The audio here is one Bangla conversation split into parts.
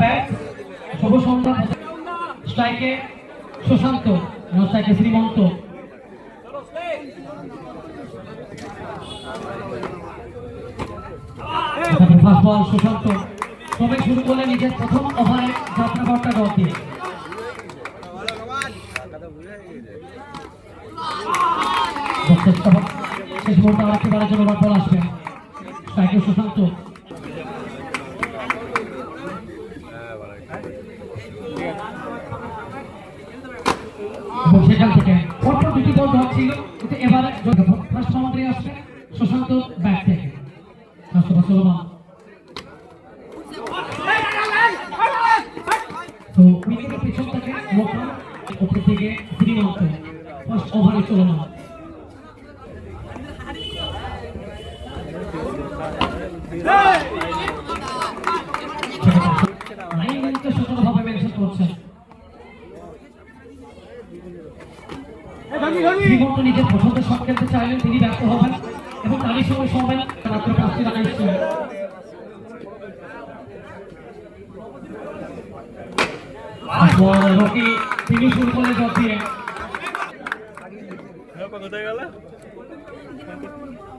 ব্যাক শুভ সন্ধ্যা স্ট্রাইকে Sushant Shrimanta. First ball Sushanta. সবাই শুরু করলে নিজের প্রথম ওভারে যাত্রাঘরটা ডট দিয়ে চেষ্টা হোক। শেষ মুহূর্তে আরেকটি বারের জন্য বল আসবে। স্ট্রাইকে সুশান্ত। সেখান থেকে পরপর দুটি বল ধর ছিল কিন্তু এবারে ফার্স্ট বাউন্ডারি আসবে, সুশান্ত ব্যাট থেকে। উইকেটের পিছন থেকে ওপর থেকে শ্রীমন্ত ফার্স্ট ওভারে চলমান শ্রীমন্ত নিজের পছন্দের শট খেলতে চাইলেন তিনি ব্যর্থ হবেন এবং তারই সঙ্গে সময় মাত্র পাঁচটি রান এসেছিল শুরু করলেন জব নিজের নিয়ন্ত্রণ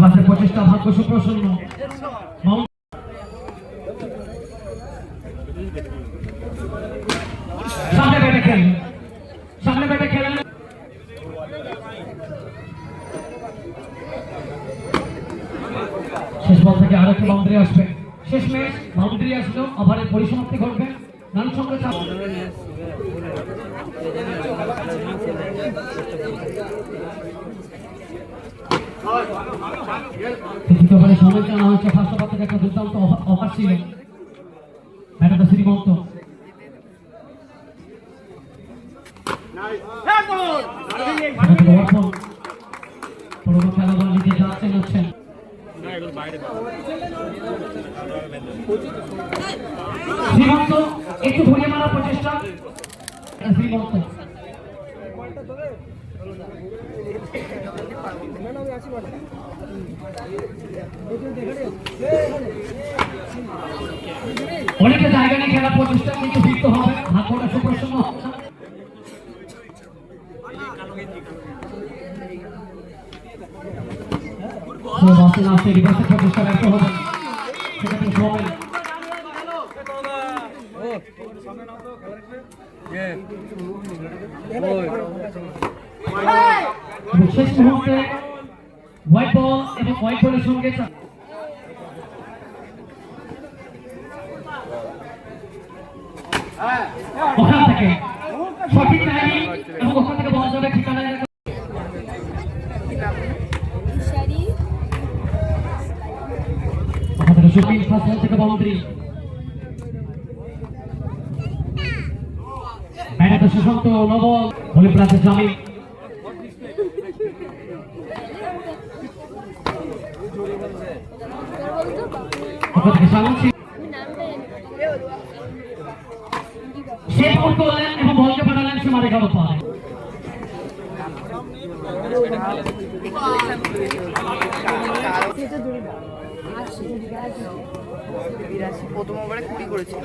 পাশে প্রচেষ্টা ভাগ্য সুপ্রসন্ন। ব্যাটে খেলেন সামনে ব্যাটে খেলেন। শেষ বল থেকে আরও একটি বাউন্ডারি আসবে। শেষ ম্যাচ বাউন্ডারি আসলো ওভারের পরিসমাপ্তি ঘটবে। রান সংখ্যা চাপ তৃতীয় সময় জানা হয়েছে, ফার্স্ট একটা দুর্দান্ত অফার ছিল। ব্যাটারটা শ্রীমন্ত একটু ঘুরিয়ে মারার প্রচেষ্টা। অনেকে জায়গা নিয়ে খেলার প্রচেষ্টা কিন্তু ফিরতে হবে ভাগ্যটা সুপ্রসন্ন। লাস্টে ব্যর্থ হবে। সেক্ষেত্রে সময় শেষ মুহূর্তে হোয়াইট বল এবং হোয়াইট বলের সঙ্গে ওখান থেকে। সঠিক থেকে বল যাবে থেকে সুপিন ফার্স্ট থেকে boundary batter Sushanta no ball হলি প্লাসের জামিন ওখান থেকে সামনে আমি নামটা সে বল করলেন এবং বলকে পাঠালেন সীমার এগারো পায় প্রথম ওভারে কুড়ি করেছিল।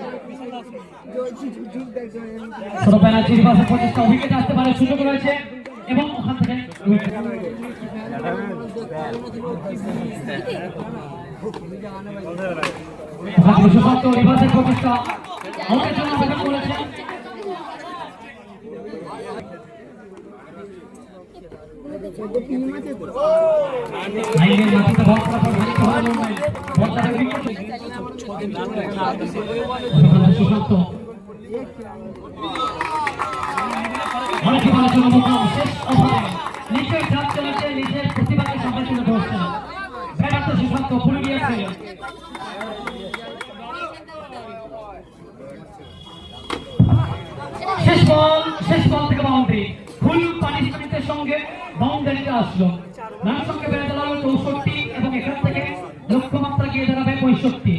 ছোট ব্যানার্জির পাশে প্রচেষ্টা উইকেট আসতে পারে সুযোগ রয়েছে এবং ওখান থেকে ওখানে সুশান্ত অনেক ভালো শেষ ওভারে চলেছে নিজের সামনে তো সুশান্ত শেষ থেকে সঙ্গে বাউন্ডারিতে আসলো। রান সঙ্গে বেড়ে দাঁড়াল চৌষট্টি এবং এখান থেকে লক্ষ্যমাত্রা গিয়ে দাঁড়াবে পঁয়ষট্টি।